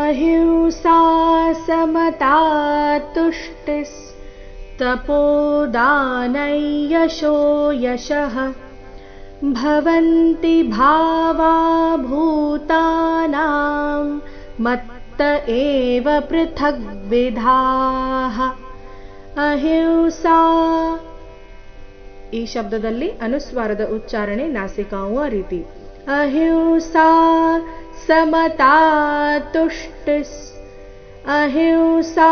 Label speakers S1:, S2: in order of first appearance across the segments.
S1: अहिंसा समता तुष्टिस्तपोदानयशो यशः भवन्ति भावा भूतानां मत्त एव पृथग्विधाः ಅಹಿಂಸಾ ಈ ಶಬ್ದದಲ್ಲಿ ಅನುಸ್ವಾರದ ಉಚ್ಚಾರಣೆ ನಾಸಿಕಾವು ಆ ರೀತಿ अहिंसा समता तुष्टिस् अहिंसा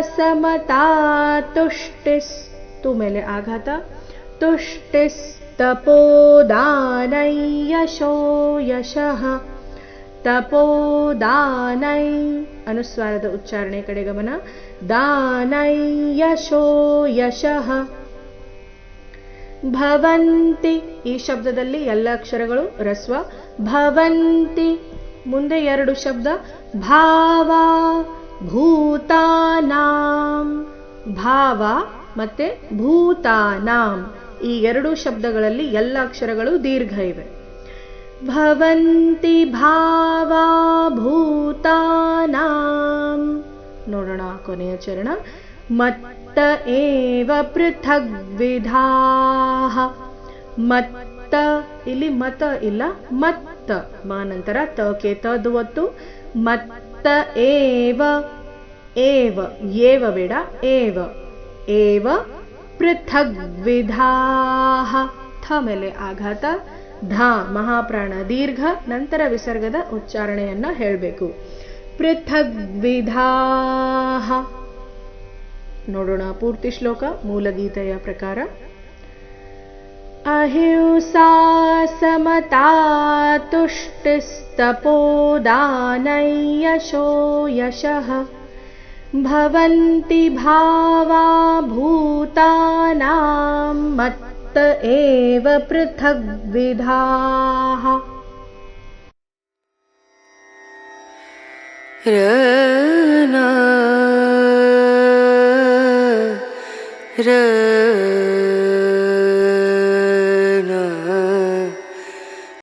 S1: समता तुष्टिस् तु मेले तपोदान यशो यश। तपोदान अनुस्वार उच्चारणे कड़े गमन। दान यशो यश। ಭವಂತಿ. ಈ ಶಬ್ದದಲ್ಲಿ ಎಲ್ಲ ಅಕ್ಷರಗಳು ರಸ್ವ. ಭವಂತಿ. ಮುಂದೆ ಎರಡು ಶಬ್ದ. ಭಾವ, ಭೂತಾನಾಂ. ಭಾವ ಮತ್ತೆ ಭೂತಾನಾಂ. ಈ ಎರಡು ಶಬ್ದಗಳಲ್ಲಿ ಎಲ್ಲ ಅಕ್ಷರಗಳು ದೀರ್ಘ ಇವೆ. ಭವಂತಿ, ಭಾವ, ಭೂತಾನಾಂ. ನೋಡೋಣ ಕೊನೆಯ ಚರಣ. ಮತ್ತ ಏವ ಪೃಥಗ್ವಿಧಾಃ. ಮತ್ತ, ಇಲ್ಲಿ ಮತ ಇಲ್ಲ, ಮತ್ತ. ಮಾನಂತರ ನಂತರ ತಕೆ ತದ್ ಒತ್ತು. ಮತ್ತ ಏವ ಏವ ಏವ ಬೇಡ, ಏವ ಏವ ಪೃಥಗ್ವಿಧಾಃ. ಥ ಮೇಲೆ ಆಘಾತ, ಧ, ಮಹಾಪ್ರಾಣ, ದೀರ್ಘ. ನಂತರ ವಿಸರ್ಗದ ಉಚ್ಚಾರಣೆಯನ್ನು ಹೇಳಬೇಕು. ಪೃಥಗ್ವಿಧಾಃ. ನೋಡೋಣ ಪೂರ್ತಿ ಶ್ಲೋಕ ಮೂಲಗೀತೆಯ ಪ್ರಕಾರ ಅಹಿಂಸಾ ಸಮತಾ ತುಷ್ಟಿಸ್ತಪೋದಾನಯ್ಯಶೋ ಯಶಃ ಭವಂತಿ ಭಾವಾ ಭೂತಾನಾಂ ಮತ್ತ ಏವ
S2: 흐르